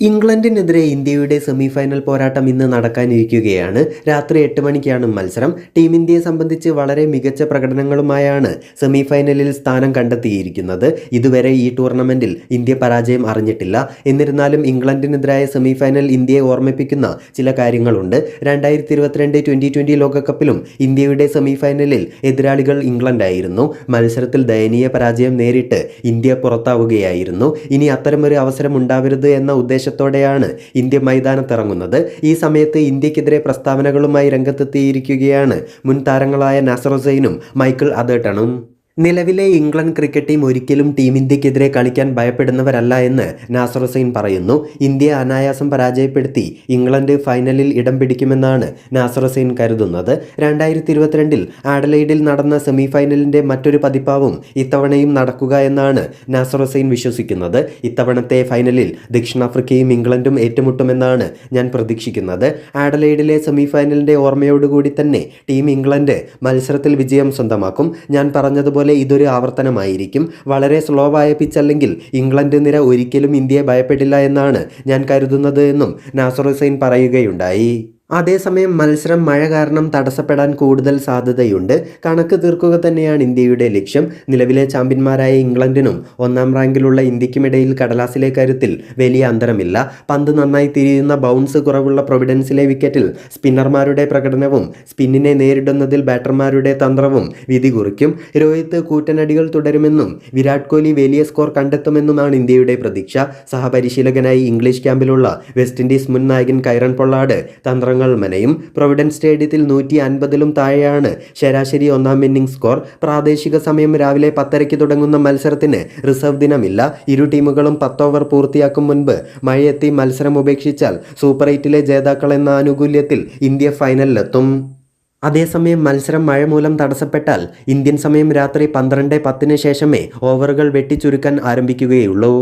ഇംഗ്ലണ്ടിനെതിരെ ഇന്ത്യയുടെ സെമിഫൈനൽ പോരാട്ടം ഇന്ന് നടക്കാനിരിക്കുകയാണ്. രാത്രി എട്ട് മണിക്കാണ് മത്സരം. ടീം ഇന്ത്യയെ സംബന്ധിച്ച് വളരെ മികച്ച പ്രകടനങ്ങളുമായാണ് സെമിഫൈനലിൽ സ്ഥാനം കണ്ടെത്തിയിരിക്കുന്നത്. ഇതുവരെ ഈ ടൂർണമെന്റിൽ ഇന്ത്യ പരാജയം അറിഞ്ഞിട്ടില്ല. എന്നിരുന്നാലും ഇംഗ്ലണ്ടിനെതിരായ സെമിഫൈനൽ ഇന്ത്യയെ ഓർമ്മിപ്പിക്കുന്ന ചില കാര്യങ്ങളുണ്ട്. രണ്ടായിരത്തി ഇരുപത്തിരണ്ട് ട്വന്റി ട്വന്റി ലോകകപ്പിലും ഇന്ത്യയുടെ സെമിഫൈനലിൽ എതിരാളികൾ ഇംഗ്ലണ്ടായിരുന്നു. മത്സരത്തിൽ ദയനീയ പരാജയം നേരിട്ട് ഇന്ത്യ പുറത്താവുകയായിരുന്നു. ഇനി അത്തരമൊരു അവസരം ഉണ്ടാവരുത് എന്ന ഉദ്ദേശത്തോടെയാണ് ഇന്ത്യ മൈതാനത്തിറങ്ങുന്നത്. ഈ സമയത്ത് ഇന്ത്യക്കെതിരെ പ്രസ്താവനകളുമായി രംഗത്തെത്തിയിരിക്കുകയാണ് മുൻ താരങ്ങളായ നാസറുസൈനും മൈക്കിൾ അതേട്ടണും നിലവിലെ ഇംഗ്ലണ്ട് ക്രിക്കറ്റ് ടീം ഒരിക്കലും ടീം ഇന്ത്യക്കെതിരെ കളിക്കാൻ ഭയപ്പെടുന്നവരല്ല എന്ന് നാസർ ഹുസൈൻ പറയുന്നു. ഇന്ത്യ അനായാസം പരാജയപ്പെടുത്തി ഇംഗ്ലണ്ട് ഫൈനലിൽ ഇടം പിടിക്കുമെന്നാണ് നാസർ ഹുസൈൻ കരുതുന്നത്. രണ്ടായിരത്തി ഇരുപത്തിരണ്ടിൽ ആഡലൈഡിൽ നടന്ന സെമിഫൈനലിന്റെ മറ്റൊരു പതിപ്പാവും ഇത്തവണയും നടക്കുക എന്നാണ് നാസർ ഹുസൈൻ വിശ്വസിക്കുന്നത്. ഇത്തവണത്തെ ഫൈനലിൽ ദക്ഷിണാഫ്രിക്കയും ഇംഗ്ലണ്ടും ഏറ്റുമുട്ടുമെന്നാണ് ഞാൻ പ്രതീക്ഷിക്കുന്നത്. ആഡലൈഡിലെ സെമിഫൈനലിന്റെ ഓർമ്മയോടുകൂടി തന്നെ ടീം ഇംഗ്ലണ്ട് മത്സരത്തിൽ വിജയം സ്വന്തമാക്കും. ഞാൻ പറഞ്ഞതുപോലെ ഇതൊരു ആവർത്തനമായിരിക്കും. വളരെ സ്ലോ ആയ പിച്ചല്ലെങ്കിൽ ഇംഗ്ലണ്ട് നിര ഒരിക്കലും ഇന്ത്യയെ ഭയപ്പെടില്ല എന്നാണ് ഞാൻ കരുതുന്നത് എന്നും നാസർ ഹുസൈൻ പറയുകയുണ്ടായി. അതേസമയം മത്സരം മഴ കാരണം തടസ്സപ്പെടാൻ കൂടുതൽ സാധ്യതയുണ്ട്. കണക്ക് തീർക്കുക തന്നെയാണ് ഇന്ത്യയുടെ ലക്ഷ്യം. നിലവിലെ ചാമ്പ്യന്മാരായ ഇംഗ്ലണ്ടിനും ഒന്നാം റാങ്കിലുള്ള ഇന്ത്യക്കുമിടയിൽ കടലാസിലെ കരുത്തിൽ വലിയ അന്തരമില്ല. പന്ത് നന്നായി തിരിയുന്ന ബൗൺസ് കുറവുള്ള പ്രൊവിഡൻസിലെ വിക്കറ്റിൽ സ്പിന്നർമാരുടെ പ്രകടനവും സ്പിന്നിനെ നേരിടുന്നതിൽ ബാറ്റർമാരുടെ തന്ത്രവും വിധി കുറിക്കും. രോഹിത് കൂറ്റനടികൾ തുടരുമെന്നും വിരാട് കോഹ്ലി വലിയ സ്കോർ കണ്ടെത്തുമെന്നുമാണ് ഇന്ത്യയുടെ പ്രതീക്ഷ. സഹപരിശീലകനായി ഇംഗ്ലീഷ് ക്യാമ്പിലുള്ള വെസ്റ്റ് ഇൻഡീസ് മുൻ നായകൻ കൈറൺ പൊള്ളാട് തന്ത്രങ്ങൾ മനയും പ്രൊവിഡൻസ് സ്റ്റേഡിയത്തിൽ നൂറ്റി അൻപതിലും താഴെയാണ്. ശരാശരി ഒന്നാം ഇന്നിംഗ് സ്കോർ പ്രാദേശിക സമയം രാവിലെ പത്തരയ്ക്ക് തുടങ്ങുന്ന മത്സരത്തിന് റിസർവ് ദിനമില്ല. ഇരു ടീമുകളും പത്ത് ഓവർ പൂർത്തിയാക്കും മുൻപ് മഴയെത്തി മത്സരം ഉപേക്ഷിച്ചാൽ സൂപ്പർ എയ്റ്റിലെ ജേതാക്കൾ എന്ന ആനുകൂല്യത്തിൽ ഇന്ത്യ ഫൈനലിലെത്തും. അതേസമയം മത്സരം മഴ മൂലം തടസ്സപ്പെട്ടാൽ ഇന്ത്യൻ സമയം രാത്രി പന്ത്രണ്ട് പത്തിന് ശേഷമേ ഓവറുകൾ വെട്ടിച്ചുരുക്കാൻ ആരംഭിക്കുകയുള്ളൂ.